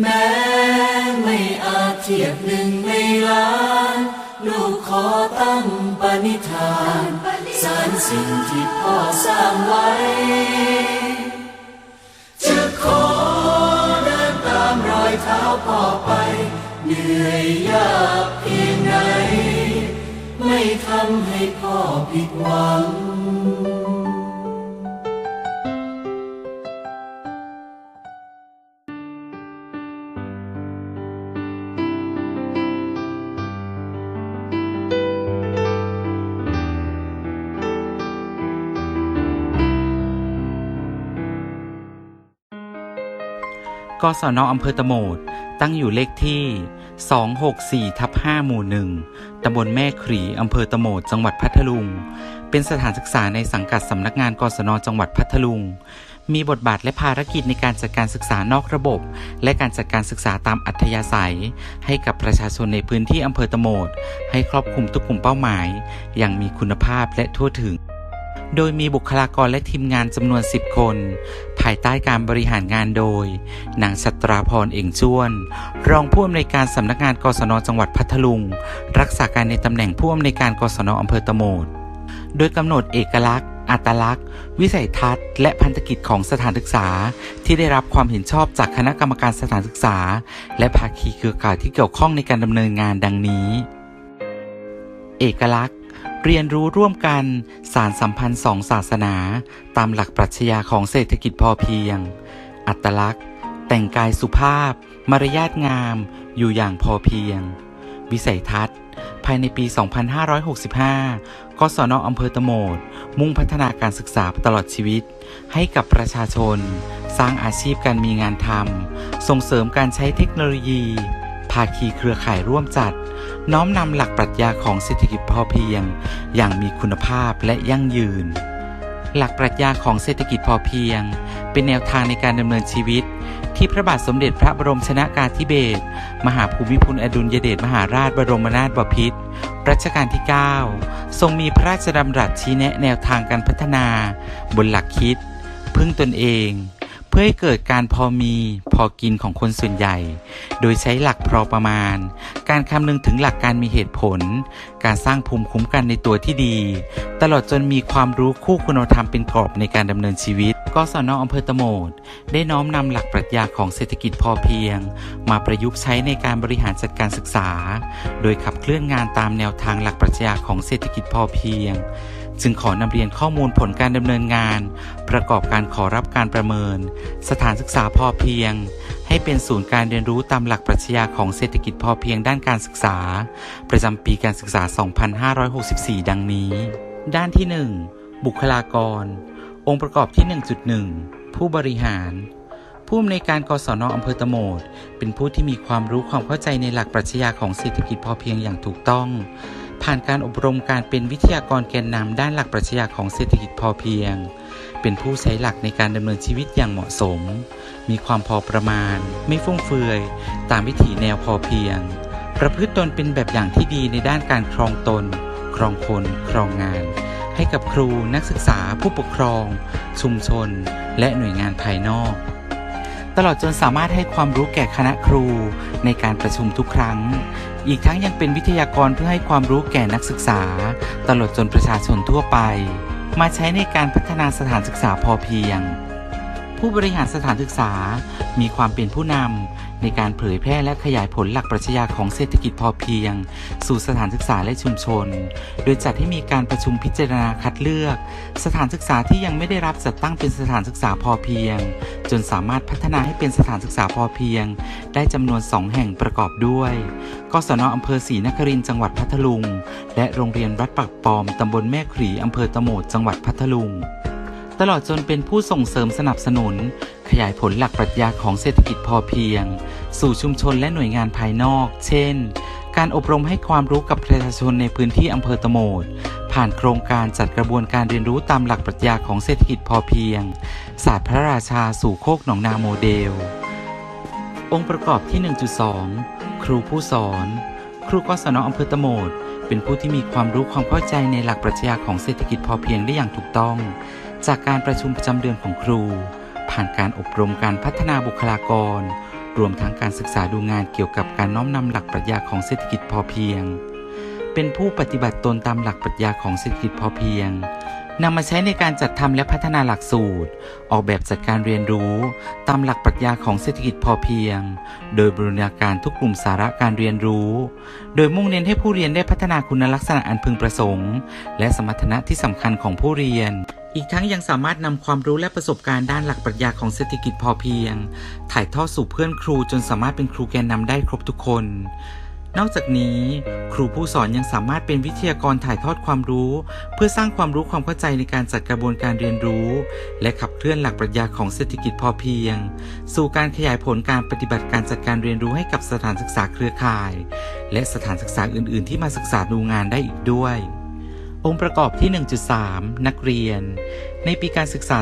แม้ไม่อาจเทียบหนึ่งในล้าน ลูกขอตั้งปณิธานสารสิ่งที่พ่อสร้างไว้ จะขอเดินตามรอยเท้าพ่อไป เหนื่อยยากเพียงไหน ไม่ทำให้พ่อผิดหวัง กศนอำเภอตะโหมด ตั้งอยู่เลขที่ 264ทับ5หมู่หนึ่งตำบลแม่ขรีอำเภอตะโหมด จังหวัดพัทลุง เป็นสถานศึกษาในสังกัดสำนักงานกศนจังหวัดพัทลุง มีบทบาทและภารกิจในการจัดการศึกษานอกระบบ และการจัดการศึกษาตามอัธยาศัย ให้กับประชาชนในพื้นที่อำเภอตะโหมด ให้ครอบคลุมทุกกลุ่มเป้าหมาย อย่างมีคุณภาพและทั่วถึง โดยมีบุคลากรและทีมงานจำนวน 10 คน ภายใต้การบริหารงานโดย นางชัตราพรเอ่งจ้วน รองผู้อำนวยการสำนักงานกศนจังหวัดพัทลุง รักษาการในตำแหน่งผู้อำนวยการกศนอำเภอตะโหมด โดยกำหนดเอกลักษณ์อัตลักษณ์ วิสัยทัศน์ และพันธกิจของสถานศึกษา ที่ได้รับความเห็นชอบจากคณะกรรมการสถานศึกษา และภาคีเครือข่ายที่เกี่ยวข้องในการดำเนินงานดังนี้ เอกลักษณ์ เรียนรู้ร่วมกันสารสัมพันธ์สองศาสนา ตามหลักปรัชญาของเศรษฐกิจพอเพียง อัตลักษณ์ แต่งกายสุภาพ มารยาทงาม อยู่อย่างพอเพียง วิสัยทัศน์ ภายในปี 2565กศนอำเภอตะโหมด มุ่งพัฒนาการศึกษาตลอดชีวิต ให้กับประชาชน สร้างอาชีพการมีงานทำส่งเสริมการใช้เทคโนโลยี ภาคีเครือข่ายร่วมจัด น้อมนำหลักปรัชญาของเศรษฐกิจพอเพียง อย่างมีคุณภาพและยั่งยืน หลักปรัชญาของเศรษฐกิจพอเพียง เป็นแนวทางในการดำเนินชีวิต ที่พระบาทสมเด็จพระบรมชนากาธิเบศรมหาภูมิพลอดุลยเดชมหาราชบรมนาถบพิตรรัชกาลที่ 9 ทรงมีพระราชดำรัสชี้แนะแนวทางการพัฒนา บนหลักคิด พึ่งตนเอง พื่อให้เกิดการพอมีพอกินของคนส่วนใหญ่ โดยใช้หลักพอประมาณ การคำนึงถึงหลักการมีเหตุผล การสร้างภูมิคุ้มกันในตัวที่ดี ตลอดจนมีความรู้คู่คุณธรรมเป็นกรอบในการดำเนินชีวิตกศนอำเภอตะโมดได้น้อมนำหลักปรัชญาของเศรษฐกิจพอเพียง มาประยุกต์ใช้ในการบริหารจัดการศึกษา โดยขับเคลื่อนงานตามแนวทางหลักปรัชญาของเศรษฐกิจพอเพียง จึงขอนำเรียนข้อมูลผลการดำเนินงาน ประกอบการขอรับการประเมิน สถานศึกษาพอเพียง ให้เป็นศูนย์การเรียนรู้ตามหลักปรัชญาของเศรษฐกิจพอเพียงด้านการศึกษา ประจำปีการศึกษา 2564 ดังนี้ ด้านที่ 1 บุคลากร องค์ประกอบที่ 1.1 ผู้บริหารผู้อำนวยการกศนอำเภอตะโหมด เป็นผู้ที่มีความรู้ความเข้าใจในหลักปรัชญาของเศรษฐกิจพอเพียงอย่างถูกต้อง ผ่านการอบรมการเป็นวิทยากรแกนนำด้านหลักปรัชญาของเศรษฐกิจพอเพียง เป็นผู้ใช้หลักในการดำเนินชีวิตอย่างเหมาะสม มีความพอประมาณ ไม่ฟุ่มเฟือย ตามวิถีแนวพอเพียง ประพฤติตนเป็นแบบอย่างที่ดีในด้านการครองตน ครองคน ครองงาน ให้กับครูนักศึกษาผู้ปกครอง ชุมชน และหน่วยงานภายนอก ตลอดจนสามารถให้ความรู้แก่คณะครูในการประชุมทุกครั้ง อีกทั้งยังเป็นวิทยากรเพื่อให้ความรู้แก่นักศึกษา ตลอดจนประชาชนทั่วไป มาใช้ในการพัฒนาสถานศึกษาพอเพียง ผู้บริหารสถานศึกษามีความเป็นผู้นำ ในการเผยแพร่และขยายผลหลักปรัชญาของเศรษฐกิจพอเพียง สู่สถานศึกษาและชุมชน โดยจัดให้มีการประชุมพิจารณาคัดเลือก สถานศึกษาที่ยังไม่ได้รับจัดตั้งเป็นสถานศึกษาพอเพียง จนสามารถพัฒนาให้เป็นสถานศึกษาพอเพียง ได้จำนวนสองแห่งประกอบด้วยกศนอำเภอศรีนครินทร์จังหวัดพัทลุง และโรงเรียนวัดปักปอมตำบลแม่ขรีอำเภอตะโหมดจังหวัดพัทลุงตลอดจนเป็นผู้ส่งเสริมสนับสนุน ขยายผลหลักปรัชญาของเศรษฐกิจพอเพียง สู่ชุมชนและหน่วยงานภายนอก เช่น การอบรมให้ความรู้กับประชาชนในพื้นที่อำเภอตะโหมด ผ่านโครงการจัดกระบวนการเรียนรู้ตามหลักปรัชญาของเศรษฐกิจพอเพียง ศาสตร์พระราชาสู่โคกหนองนาโมเดล องค์ประกอบที่ 1.2 ครูผู้สอน ครูกศนอำเภอตะโหมดเป็นผู้ที่มีความรู้ความเข้าใจในหลักปรัชญาของเศรษฐกิจพอเพียงได้อย่างถูกต้อง จากการประชุมประจำเดือนของครู ผ่านการอบรมการพัฒนาบุคลากร รวมทั้งการศึกษาดูงานเกี่ยวกับการน้อมนำหลักปรัชญาของเศรษฐกิจพอเพียง เป็นผู้ปฏิบัติตนตามหลักปรัชญาของเศรษฐกิจพอเพียงนำมาใช้ในการจัดทำและพัฒนาหลักสูตร ออกแบบจัดการเรียนรู้ ตามหลักปรัชญาของเศรษฐกิจพอเพียง โดยบรูรณาการทุกกลุ่มสาระการเรียนรู้ โดยมุ่งเน้นให้ผู้เรียนได้พัฒนาคุณลักษณะอันพึงประสงค์ และสมรรถนะที่สำคัญของผู้เรียน อีกทั้งยังสามารถนำความรู้และประสบการณ์ด้านหลักปรัชญาของเศรษฐกิจพอเพียง ถ่ายทอดสู่เพื่อนครูจนสามารถเป็นครูแกนนำได้ครบทุกคน นอกจากนี้ ครูผู้สอนยังสามารถเป็นวิทยากรถ่ายทอดความรู้ เพื่อสร้างความรู้ความเข้าใจในการจัดกระบวนการเรียนรู้ และขับเคลื่อนหลักปรัชญาของเศรษฐกิจพอเพียง สู่การขยายผลการปฏิบัติการจัดการเรียนรู้ให้กับสถานศึกษาเครือข่าย และสถานศึกษาอื่น ๆ ที่มาศึกษาดูงานได้อีกด้วย องค์ประกอบที่ 1.3 นักเรียน ในปีการศึกษา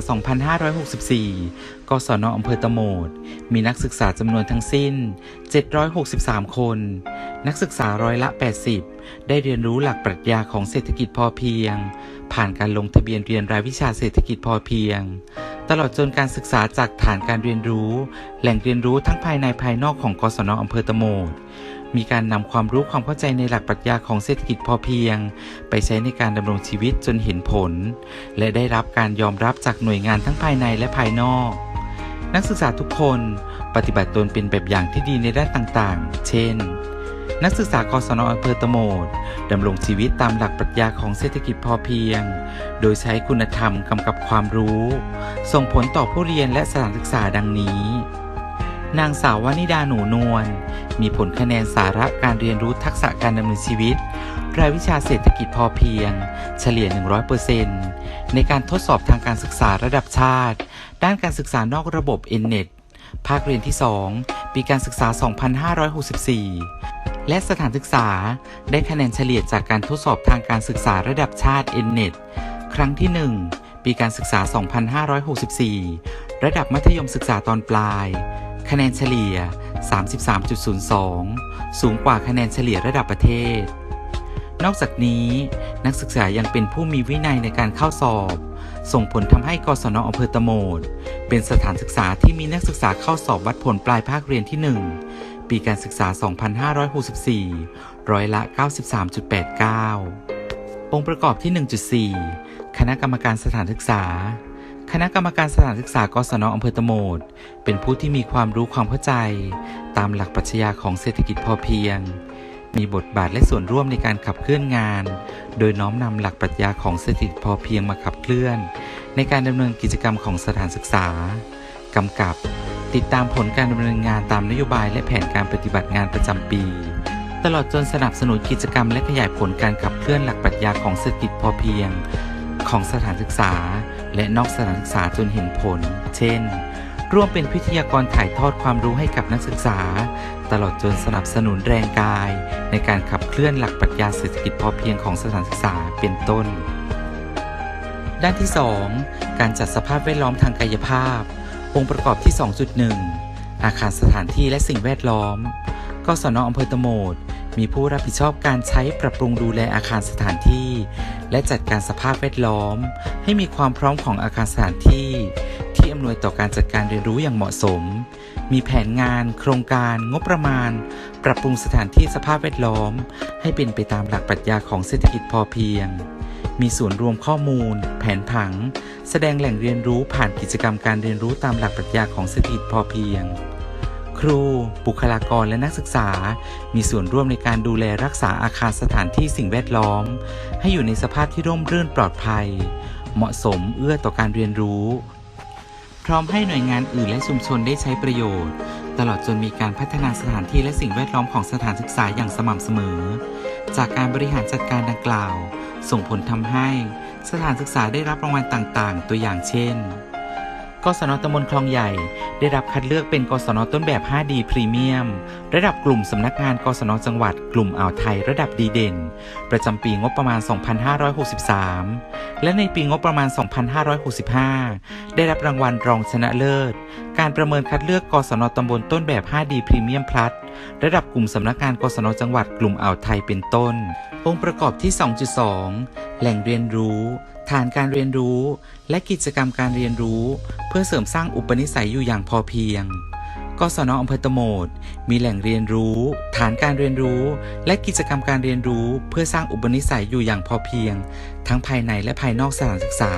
2564 กศนอำเภอตะโหมด มีนักศึกษาจำนวนทั้งสิ้น 763 คน นักศึกษาร้อยละ 80 ได้เรียนรู้หลักปรัชญาของเศรษฐกิจพอเพียง ผ่านการลงทะเบียนเรียนรายวิชาเศรษฐกิจพอเพียง ตลอดจนการศึกษาจากฐานการเรียนรู้ แหล่งเรียนรู้ทั้งภายในภายนอกของกศนอำเภอตะโหมด มีการนำความรู้ความเข้าใจในหลักปรัชญาของเศรษฐกิจพอเพียง ไปใช้ในการดำรงชีวิตจนเห็นผล และได้รับการยอมรับจากหน่วยงานทั้งภายในและภายนอก นักศึกษาทุกคนปฏิบัติตนเป็นแบบอย่างที่ดีในด้านต่างๆ เช่น นักศึกษากศนอำเภอตะโมดดำรงชีวิตตามหลักปรัชญาของเศรษฐกิจพอเพียง โดยใช้คุณธรรมกำกับความรู้ ส่งผลต่อผู้เรียนและสถานศึกษาดังนี้ นางสาววนิดาหนูนวล มีผลคะแนนสาระการเรียนรู้ทักษะการดำเนินชีวิต รายวิชาเศรษฐกิจพอเพียง เฉลี่ย 100%ในการทดสอบทางการศึกษาระดับชาติ ด้านการศึกษานอกระบบ n-net ภาคเรียนที่ 2 ปีการศึกษา 2564 และสถานศึกษาได้คะแนนเฉลี่ยจากการทดสอบทางการศึกษาระดับชาติ n-net ครั้งที่ 1 ปีการศึกษา 2564 ระดับมัธยมศึกษาตอนปลาย คะแนนเฉลี่ย 33.02 สูงกว่าคะแนนเฉลี่ยระดับประเทศ นอกจากนี้ นักศึกษายังเป็นผู้มีวินัยในการเข้าสอบ ส่งผลทำให้กศนอำเภอตะโมดเป็นสถานศึกษาที่มีนักศึกษาเข้าสอบวัดผลปลายภาคเรียนที่ 1 ปีการศึกษา 2564 ร้อยละ 93.89 องค์ประกอบที่ 1.4 คณะกรรมการสถานศึกษา คณะกรรมการสถานศึกษากศนอำเภอตะโมดเป็นผู้ที่มีความรู้ความเข้าใจ ตามหลักปรัชญาของเศรษฐกิจพอเพียง มีบทบาทและส่วนร่วมในการขับเคลื่อนงาน โดยน้อมนำหลักปรัชญาของเศรษฐกิจพอเพียงมาขับเคลื่อน ในการดำเนินกิจกรรมของสถานศึกษากำกับ ติดตามผลการดำเนินงานตามนโยบายและแผนการปฏิบัติงานประจำปี ตลอดจนสนับสนุนกิจกรรมและขยายผลการขับเคลื่อนหลักปรัชญาของเศรษฐกิจพอเพียง ของสถานศึกษา และนอกสถานศึกษาจนเห็นผล เช่น ร่วมเป็นวิทยากรถ่ายทอดความรู้ให้กับนักศึกษา ตลอดจนสนับสนุนแรงกาย ในการขับเคลื่อนหลักปรัชญาเศรษฐกิจพอเพียงของสถานศึกษาเป็นต้น ด้านที่ 2 การจัดสภาพแวดล้อมทางกายภาพ องค์ประกอบที่ 2.1 อาคารสถานที่และสิ่งแวดล้อมกศนอำเภอตะโหมดมีผู้รับผิดชอบการใช้ปรับปรุงดูแลอาคารสถานที่ และจัดการสภาพแวดล้อม ให้มีความพร้อมของอาคารสถานที่ ที่อำนวยต่อการจัดการเรียนรู้อย่างเหมาะสม มีแผนงาน โครงการ งบประมาณ ปรับปรุงสถานที่สภาพแวดล้อม ให้เป็นไปตามหลักปรัชญาของเศรษฐกิจพอเพียง มีส่วนรวมข้อมูล แผนผัง แสดงแหล่งเรียนรู้ผ่านกิจกรรมการเรียนรู้ตามหลักปรัชญาของเศรษฐกิจพอเพียง ครู บุคลากรและนักศึกษา มีส่วนร่วมในการดูแลรักษาอาคารสถานที่สิ่งแวดล้อม ให้อยู่ในสภาพที่ร่มรื่นปลอดภัย เหมาะสมเอื้อต่อการเรียนรู้ พร้อมให้หน่วยงานอื่นและชุมชนได้ใช้ประโยชน์ ตลอดจนมีการพัฒนาสถานที่และสิ่งแวดล้อมของสถานศึกษาอย่างสม่ำเสมอ จากการบริหารจัดการดังกล่าว ส่งผลทำให้ สถานศึกษาได้รับรางวัลต่าง ๆ ตัวอย่างเช่น กศนตำบลคลองใหญ่ ได้รับคัดเลือกเป็นกศนต้นแบบ 5D พรีเมียม ระดับกลุ่มสำนักงานกศนจังหวัด กลุ่มอ่าวไทยระดับดีเด่น ประจำปีงบประมาณ 2563 และในปีงบประมาณ 2565 ได้รับรางวัลรองชนะเลิศ การประเมินคัดเลือกกศนตำบลต้นแบบ 5D พรีเมียมพลัสระดับกลุ่มสำนักงานกศนจังหวัด กลุ่มอ่าวไทยเป็นต้น องค์ประกอบที่ 2.2 แหล่งเรียนรู้ ฐานการเรียนรู้ และกิจกรรมการเรียนรู้ เพื่อเสริมสร้างอุปนิสัยอยู่อย่างพอเพียงกศนอำเภอตโมดมีแหล่งเรียนรู้ ฐานการเรียนรู้ และกิจกรรมการเรียนรู้ เพื่อสร้างอุปนิสัยอยู่อย่างพอเพียง ทั้งภายในและภายนอกสถานศึกษา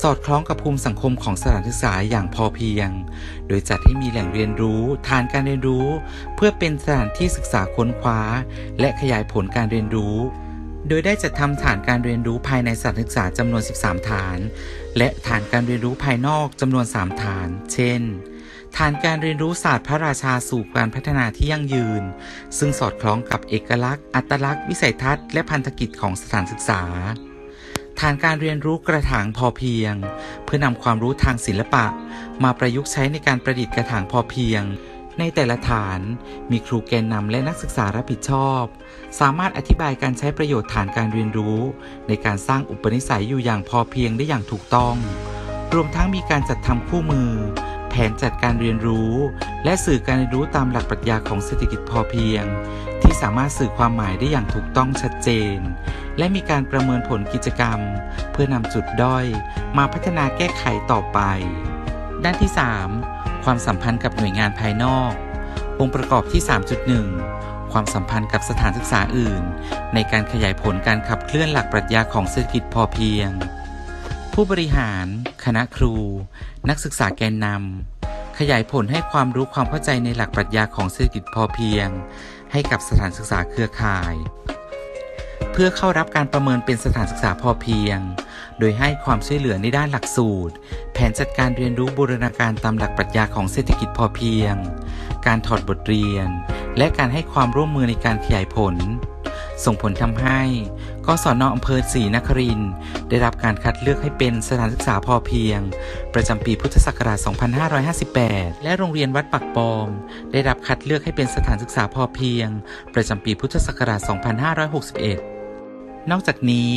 สอดคล้องกับภูมิสังคมของสถานศึกษาอย่างพอเพียง โดยจัดให้มีแหล่งเรียนรู้ ฐานการเรียนรู้ เพื่อเป็นสถานที่ศึกษาค้นคว้า และขยายผลการเรียนรู้ โดยได้จัดทำฐานการเรียนรู้ภายในสถานศึกษาจำนวน 13 ฐาน และฐานการเรียนรู้ภายนอกจำนวน 3 ฐาน เช่น ฐานการเรียนรู้ศาสตร์พระราชาสู่การพัฒนาที่ยั่งยืน ซึ่งสอดคล้องกับเอกลักษณ์ อัตลักษณ์ วิสัยทัศน์ และพันธกิจของสถานศึกษา ฐานการเรียนรู้กระถางพอเพียง เพื่อนำความรู้ทางศิลปะ มาประยุกต์ใช้ในการประดิษฐ์กระถางพอเพียง ในแต่ละฐานมีครูแกนนำและนักศึกษารับผิดชอบ สามารถอธิบายการใช้ประโยชน์ฐานการเรียนรู้ ในการสร้างอุปนิสัยอยู่อย่างพอเพียงได้อย่างถูกต้อง รวมทั้งมีการจัดทำคู่มือ แผนจัดการเรียนรู้ และสื่อการเรียนรู้ตามหลักปรัชญาของเศรษฐกิจพอเพียง ที่สามารถสื่อความหมายได้อย่างถูกต้องชัดเจน และมีการประเมินผลกิจกรรม เพื่อนำจุดด้อย มาพัฒนาแก้ไขต่อไป ด้านที่ 3 ความสัมพันธ์กับหน่วยงานภายนอก องค์ประกอบที่ 3.1 ความสัมพันธ์กับสถานศึกษาอื่น ในการขยายผลการขับเคลื่อนหลักปรัชญาของเศรษฐกิจพอเพียง ผู้บริหาร คณะครู นักศึกษาแกนนำขยายผลให้ความรู้ความเข้าใจในหลักปรัชญาของเศรษฐกิจพอเพียง ให้กับสถานศึกษาเครือข่าย เพื่อเข้ารับการประเมินเป็นสถานศึกษาพอเพียง โดยให้ความช่วยเหลือในด้านหลักสูตร แผนจัดการเรียนรู้บูรณาการตามหลักปรัชญาของเศรษฐกิจพอเพียง การถอดบทเรียน และการให้ความร่วมมือในการขยายผล ส่งผลทำให้กศนอำเภอศรีนครินได้รับการคัดเลือกให้เป็นสถานศึกษาพอเพียง ประจำปีพุทธศักราช 2558 และโรงเรียนวัดปักปอม ได้รับคัดเลือกให้เป็นสถานศึกษาพอเพียง ประจำปีพุทธศักราช 2561 นอกจากนี้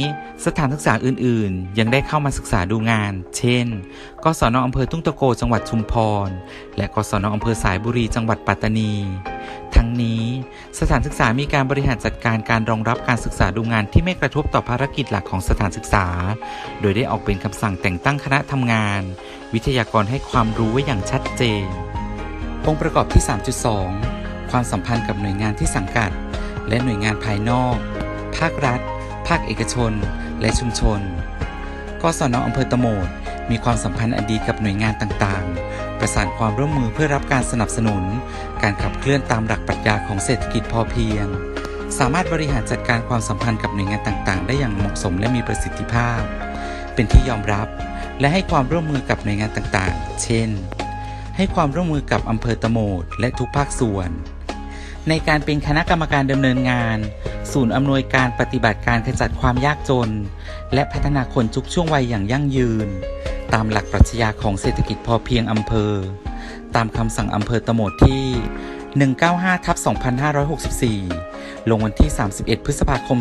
สถานศึกษาอื่นๆ ยังได้เข้ามาศึกษาดูงาน เช่น กศนอำเภอทุ่งตะโกจังหวัดชุมพร และกศนอำเภอสายบุรีจังหวัดปัตตานี ทั้งนี้สถานศึกษามีการบริหารจัดการการรองรับการศึกษาดูงานที่ไม่กระทบต่อภารกิจหลักของสถานศึกษา โดยได้ออกเป็นคำสั่งแต่งตั้งคณะทำงาน วิทยากรให้ความรู้ไว้อย่างชัดเจน องค์ประกอบที่ 3.2 ความสัมพันธ์กับหน่วยงานที่สังกัด และหน่วยงานภายนอก ภาครัฐ ภาคเอกชน และชุมชน กศนอำเภอตะโหมด มีความสัมพันธ์อันดีกับหน่วยงานต่างๆ ประสานความร่วมมือเพื่อรับการสนับสนุน การขับเคลื่อนตามหลักปรัชญาของเศรษฐกิจพอเพียง สามารถบริหารจัดการความสัมพันธ์กับหน่วยงานต่างๆ ได้อย่างเหมาะสมและมีประสิทธิภาพ เป็นที่ยอมรับ และให้ความร่วมมือกับหน่วยงานต่างๆ เช่น ให้ความร่วมมือกับอำเภอตะโหมด และทุกภาคส่วน ในการเป็นคณะกรรมการดำเนินงาน ศูนย์อำนวยการปฏิบัติการขจัดความยากจน และพัฒนาคนทุกช่วงวัยอย่างยั่งยืน ตามหลักปรัชญาของเศรษฐกิจพอเพียงอำเภอ ตามคำสั่งอำเภอตะโหมดที่ 195ทับ2564 ลงวันที่ 31 พฤษภาคม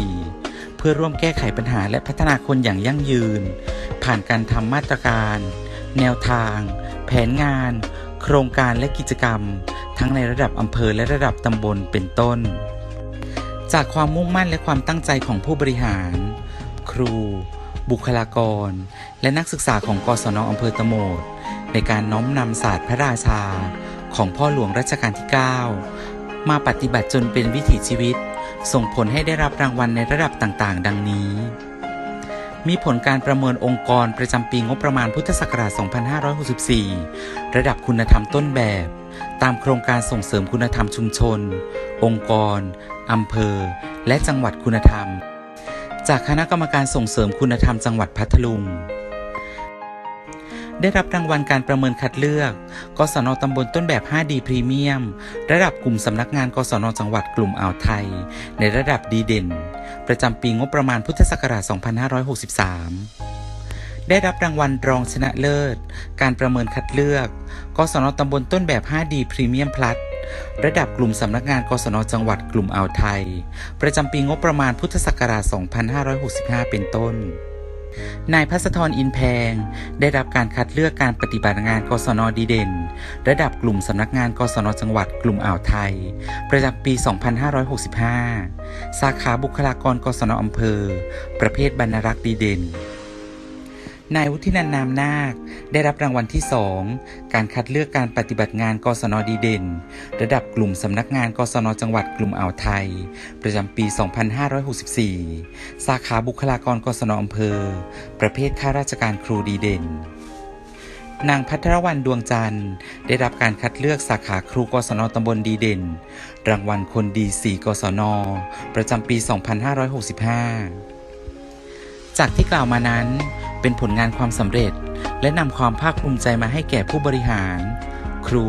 2564 เพื่อร่วมแก้ไขปัญหาและพัฒนาคนอย่างยั่งยืน ผ่านการทำมาตรการ แนวทาง แผนงาน โครงการและกิจกรรม ทั้งในระดับอำเภอและระดับตำบลเป็นต้น จากความมุ่งมั่นและความตั้งใจของผู้บริหาร ครู บุคลากร และนักศึกษาของกศนอำเภอตะโมดในการน้อมนำศาสตร์พระราชา ของพ่อหลวงรัชกาลที่ 9 มาปฏิบัติจนเป็นวิถีชีวิต ส่งผลให้ได้รับรางวัลในระดับต่างๆ ดังนี้ มีผลการประเมินองค์กรประจำปีงบประมาณพุทธศักราช 2564 ระดับคุณธรรมต้นแบบ ตามโครงการส่งเสริมคุณธรรมชุมชน องค์กรอำเภอ และจังหวัดคุณธรรม จากคณะกรรมการส่งเสริมคุณธรรมจังหวัดพัทลุง ได้รับรางวัลการประเมินคัดเลือก กศนตำบลต้นแบบ 5D พรีเมียม ระดับกลุ่มสำนักงานกศนจังหวัดกลุ่มอ่าวไทย ในระดับดีเด่น ประจำปีงบประมาณพุทธศักราช 2563 ได้รับรางวัลรองชนะเลิศ การประเมินคัดเลือก กศนตำบลต้นแบบ 5D พรีเมียมพลัสระดับกลุ่มสำนักงานกศนจังหวัดกลุ่มอ่าวไทย ประจำปีงบประมาณพุทธศักราช 2565 เป็นต้น นายพัสธรอินแพง ได้รับการคัดเลือกการปฏิบัติงานกศนดีเด่น ระดับกลุ่มสำนักงานกศนจังหวัดกลุ่มอ่าวไทย ประจำปี 2565 สาขาบุคลากรกศนอำเภอ ประเภทบรรณรักษ์ดีเด่น นายวุฒินันนามนาค ได้รับรางวัลที่ 2 การคัดเลือกการปฏิบัติงานกศนดีเด่น ระดับกลุ่มสำนักงานกศนจังหวัดกลุ่มอ่าวไทย ประจำปี 2564 สาขาบุคลากรกศนอำเภอ ประเภทข้าราชการครูดีเด่นนางพัทรวรรณดวงจันทร์ ได้รับการคัดเลือกสาขาครูกศนตำบลดีเด่น รางวัลคนดี4กศน ประจำปี 2565 จากที่กล่าวมานั้น เป็นผลงานความสำเร็จ และนำความภาคภูมิใจมาให้แก่ผู้บริหาร ครู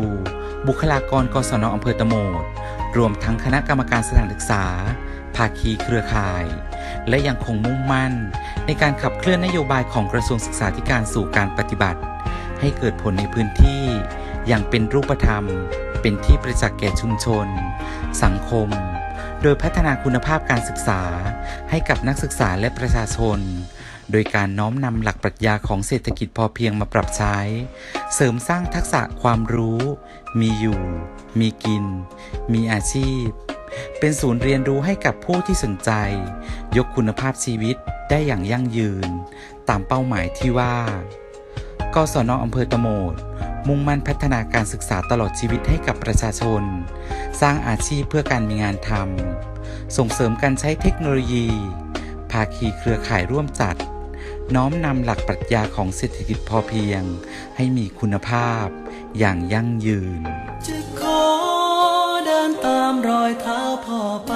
บุคลากรกศนอำเภอตะโมดรวมทั้งคณะกรรมการสถานศึกษา ภาคีเครือข่าย และยังคงมุ่งมั่น ในการขับเคลื่อนนโยบายของกระทรวงศึกษาธิการสู่การปฏิบัติ ให้เกิดผลในพื้นที่ อย่างเป็นรูปธรรม เป็นที่ประจักษ์แก่ชุมชน สังคม โดยพัฒนาคุณภาพการศึกษาให้กับนักศึกษาและประชาชน โดยการน้อมนำหลักปรัชญาของเศรษฐกิจพอเพียงมาปรับใช้ เสริมสร้างทักษะความรู้ มีอยู่ มีกิน มีอาชีพ เป็นศูนย์เรียนรู้ให้กับผู้ที่สนใจ ยกคุณภาพชีวิตได้อย่างยั่งยืน ตามเป้าหมายที่ว่า กศนอำเภอตะโมด มุ่งมั่นพัฒนาการศึกษาตลอดชีวิตให้กับประชาชน สร้างอาชีพเพื่อการมีงานทำส่งเสริมการใช้เทคโนโลยี ภาคีเครือข่ายร่วมจัด น้อมนำหลักปรัชญาของเศรษฐกิจพอเพียง ให้มีคุณภาพอย่างยั่งยืน จะขอเดินตามรอยเท้าพ่อไป